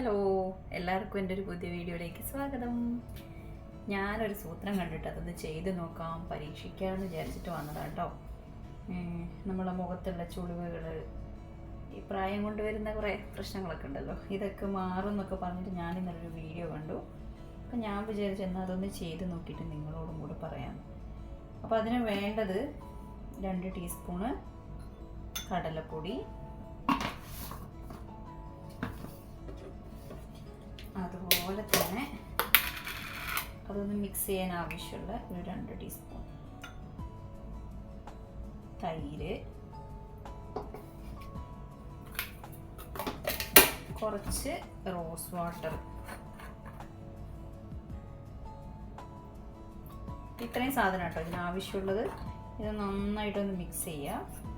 Hello എല്ലാവർക്കും എന്റെ ഒരു പുതിയ വീഡിയോയിലേക്ക് സ്വാഗതം. ഞാനൊരു സൂത്രം കണ്ടിട്ട് അതൊന്ന് ചെയ്ത് നോക്കാം പരീക്ഷിക്കാമെന്ന് വിചാരിച്ചിട്ട് വന്നതാണ് കേട്ടോ നമ്മളെ മുഖത്തുള്ള ചുളിവുകൾ ഈ പ്രായം കൊണ്ട് വരുന്ന കുറേ പ്രശ്നങ്ങളൊക്കെ ഉണ്ടല്ലോ. ഇതൊക്കെ മാറും എന്നൊക്കെ പറഞ്ഞിട്ട് ഞാൻ ഇന്നലൊരു വീഡിയോ കണ്ടു. അപ്പം ഞാൻ വിചാരിച്ചു എന്നാൽ അതൊന്ന് ചെയ്ത് നോക്കിയിട്ട് നിങ്ങളോടും കൂടെ പറയാം. അപ്പോൾ അതിന് വേണ്ടത് രണ്ട് ടീസ്പൂണ് കടലപ്പൊടി അതുപോലെ തന്നെ അതൊന്ന് മിക്സ് ചെയ്യാൻ ആവശ്യമുള്ള ഒരു രണ്ട് ടീസ്പൂൺ തൈര്. കുറച്ച് റോസ് വാട്ടർ ഇത്രയും സാധനം കേട്ടോ ഇതിന് ആവശ്യമുള്ളത് ഇത് നന്നായിട്ടൊന്ന് മിക്സ് ചെയ്യുക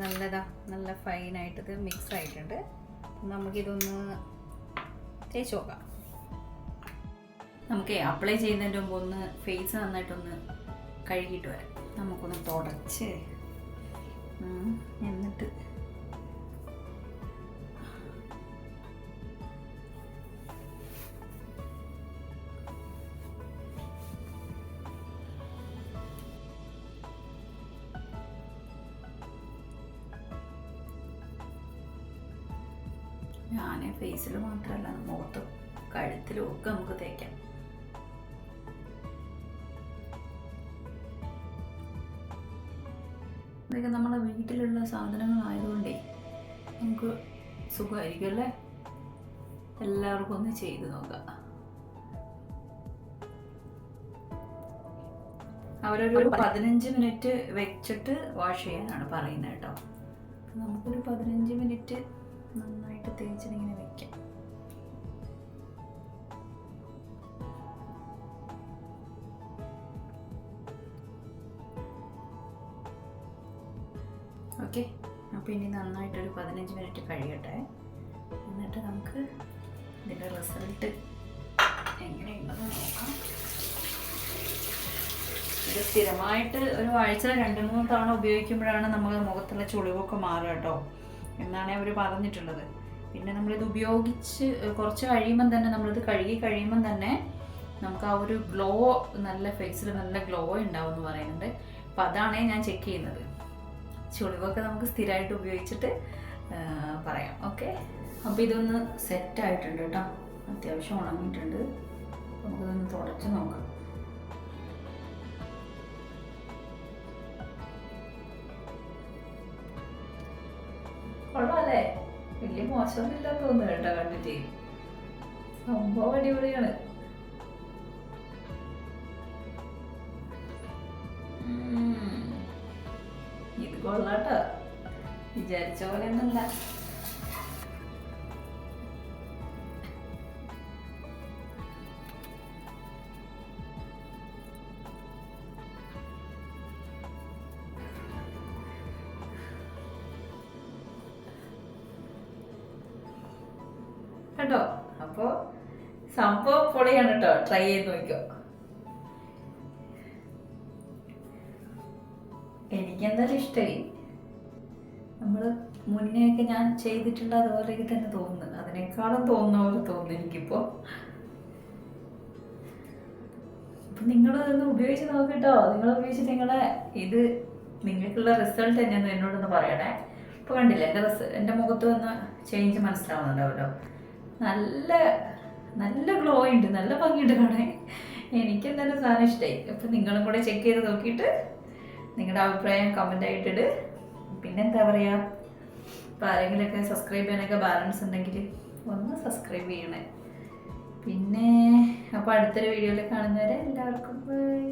നല്ലതാ നല്ല ഫൈനായിട്ട് ഇത് മിക്സ് ആയിട്ടുണ്ട്. നമുക്കിതൊന്ന് തേച്ച് നോക്കാം. നമുക്ക് അപ്ലൈ ചെയ്യുന്നതിന്റെ മുമ്പ് ഒന്ന് ഫേസ് നന്നായിട്ടൊന്ന് കഴുകിയിട്ട് വരാം. നമുക്കൊന്ന് തുടച്ച്. എന്നിട്ട് ഞാൻ ഫേസിൽ മാത്രമല്ല മുഖത്തും കഴുത്തിലും ഒക്കെ നമുക്ക് തേക്കാം. ഇതൊക്കെ നമ്മളെ വീട്ടിലുള്ള സാധനങ്ങളായതുകൊണ്ടേ നമുക്ക് സുഖമായിരിക്കും അല്ലേ എല്ലാവർക്കും ഒന്ന് ചെയ്ത് നോക്കാം. അവരൊരു പതിനഞ്ച് മിനിറ്റ് വെച്ചിട്ട് വാഷ് ചെയ്യാനാണ് പറയുന്നത് കേട്ടോ. നമുക്കൊരു പതിനഞ്ച് മിനിറ്റ് നന്നായിട്ട് തേച്ചിങ്ങനെ വെക്കാം. ഓക്കെ അപ്പോൾ ഇനി നന്നായിട്ടൊരു പതിനഞ്ച് മിനിറ്റ് കഴിയട്ടെ. എന്നിട്ട് നമുക്ക് ഇതിന്റെ റിസൾട്ട് എങ്ങനെയുണ്ടെന്ന് നോക്കാം. ഇത് സ്ഥിരമായിട്ട് ഒരു ആഴ്ച രണ്ട് മൂന്ന് തവണ ഉപയോഗിക്കുമ്പോഴാണ് നമ്മൾ മുഖത്തുള്ള ചുളിവൊക്കെ മാറുക കേട്ടോ. എന്നാണ് അവർ പറഞ്ഞിട്ടുള്ളത്. പിന്നെ നമ്മളിത് ഉപയോഗിച്ച് കുറച്ച് കഴിയുമ്പം തന്നെ നമ്മളിത് കഴുകി കഴിയുമ്പം തന്നെ നമുക്ക് ആ ഒരു ഗ്ലോ നല്ല ഫേസിൽ നല്ല ഗ്ലോ ഉണ്ടാവും എന്ന് പറയുന്നുണ്ട്. അപ്പം അതാണ് ഞാൻ ചെക്ക് ചെയ്യുന്നത്. ചുളിവൊക്കെ നമുക്ക് സ്ഥിരമായിട്ട് ഉപയോഗിച്ചിട്ട് പറയാം. ഓക്കെ അപ്പോൾ ഇതൊന്ന് സെറ്റ് ആയിട്ടുണ്ട് കേട്ടോ. അത്യാവശ്യം ഉണങ്ങിയിട്ടുണ്ട്. നമുക്കിതൊന്ന് തുടച്ച് നോക്കാം. കൊള്ളാല്ലേ വലിയ മോശമൊന്നുമില്ലെന്ന് തോന്നുന്നു കേട്ടോ കണ്ടിട്ട്. സംഭവം അടിപൊളിയാണ്. ഇത് കൊള്ളാട്ടോ. വിചാരിച്ച പോലെ ഒന്നല്ല കേട്ടോ? അപ്പോ സംഭവം പൊളിയാണ് കേട്ടോ. ട്രൈ ചെയ്ത് നോക്കിയോ എനിക്കെന്തായാലും ഇഷ്ടമായി നമ്മൾ മുന്നെയൊക്കെ ഞാൻ ചെയ്തിട്ടുള്ള അതുപോലെയൊക്കെ തന്നെ തോന്നുന്നു. അതിനേക്കാളും തോന്നുന്ന പോലെ തോന്നുന്നു എനിക്കിപ്പോൾ നിങ്ങൾ ഇതൊന്ന് ഉപയോഗിച്ച് നോക്കിട്ടോ. നിങ്ങൾ ഉപയോഗിച്ച് നിങ്ങളെ ഇത് നിങ്ങൾക്കുള്ള റിസൾട്ട് തന്നെയെന്ന് എന്നോടൊന്ന് പറയണേ. ഇപ്പോൾ കണ്ടില്ല എന്റെ റിസ എന്റെ മുഖത്ത് വന്ന ചേഞ്ച് മനസ്സിലാവുന്നുണ്ടാവല്ലോ നല്ല നല്ല ഗ്ലോ ഉണ്ട്. നല്ല ഭംഗിയുണ്ട് കാണാൻ. എനിക്ക് എന്തായാലും സാധനം ഇഷ്ടമായി അപ്പം നിങ്ങളും കൂടെ ചെക്ക് ചെയ്ത് നോക്കിയിട്ട് നിങ്ങളുടെ അഭിപ്രായം കമന്റ് ആയിട്ടിട് പിന്നെന്താ പറയുക ഇപ്പം ആരെങ്കിലുമൊക്കെ സബ്സ്ക്രൈബ് ചെയ്യാനൊക്കെ ബാലൻസ് ഉണ്ടെങ്കിൽ ഒന്ന് സബ്സ്ക്രൈബ് ചെയ്യണേ. പിന്നെ അപ്പോൾ അടുത്തൊരു വീഡിയോയിൽ കാണുന്നവരെ എല്ലാവർക്കും ബൈ